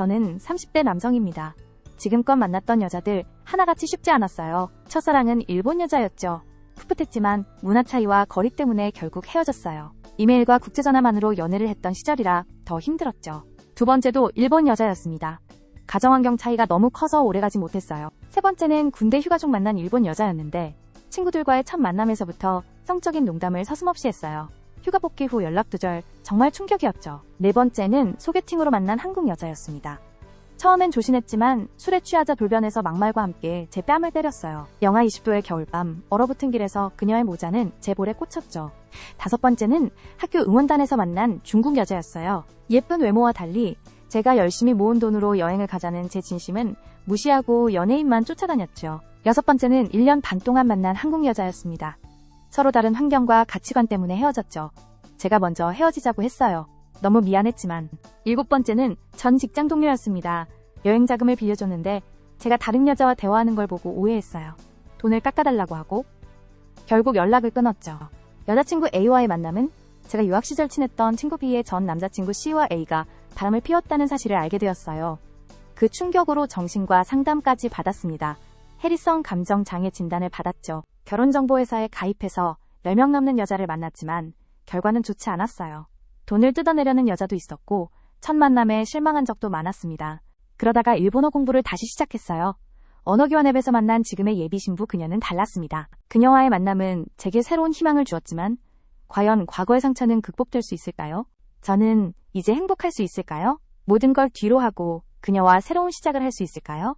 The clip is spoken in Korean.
저는 30대 남성입니다. 지금껏 만났던 여자들 하나같이 쉽지 않았어요. 첫사랑은 일본 여자였죠. 풋풋했지만 문화 차이와 거리 때문에 결국 헤어졌어요. 이메일과 국제전화만으로 연애를 했던 시절이라 더 힘들었죠. 두 번째도 일본 여자였습니다. 가정환경 차이가 너무 커서 오래가지 못했어요. 세 번째는 군대 휴가 중 만난 일본 여자였는데 친구들과의 첫 만남에서부터 성적인 농담을 서슴없이 했어요. 휴가 복귀 후 연락 두절 정말 충격이었죠. 네 번째는 소개팅으로 만난 한국 여자였습니다. 처음엔 조신했지만 술에 취하자 돌변해서 막말과 함께 제 뺨을 때렸어요. 영하 20도의 겨울밤 얼어붙은 길에서 그녀의 모자는 제 볼에 꽂혔죠. 다섯 번째는 학교 응원단에서 만난 중국 여자였어요. 예쁜 외모와 달리 제가 열심히 모은 돈으로 여행을 가자는 제 진심은 무시하고 연예인만 쫓아다녔죠. 여섯 번째는 1년 반 동안 만난 한국 여자였습니다. 서로 다른 환경과 가치관 때문에 헤어졌죠. 제가 먼저 헤어지자고 했어요. 너무 미안했지만. 일곱 번째는 전 직장 동료였습니다. 여행 자금을 빌려줬는데 제가 다른 여자와 대화하는 걸 보고 오해했어요. 돈을 깎아달라고 하고 결국 연락을 끊었죠. 여자친구 A와의 만남은 제가 유학 시절 친했던 친구 B의 전 남자친구 C와 A가 바람을 피웠다는 사실을 알게 되었어요. 그 충격으로 정신과 상담까지 받았습니다. 해리성 감정 장애 진단을 받았죠. 결혼정보회사에 가입해서 10명 넘는 여자를 만났지만 결과는 좋지 않았어요. 돈을 뜯어내려는 여자도 있었고 첫 만남에 실망한 적도 많았습니다. 그러다가 일본어 공부를 다시 시작했어요. 언어교환 앱에서 만난 지금의 예비 신부 그녀는 달랐습니다. 그녀와의 만남은 제게 새로운 희망을 주었지만 과연 과거의 상처는 극복될 수 있을까요? 저는 이제 행복할 수 있을까요? 모든 걸 뒤로 하고 그녀와 새로운 시작을 할 수 있을까요?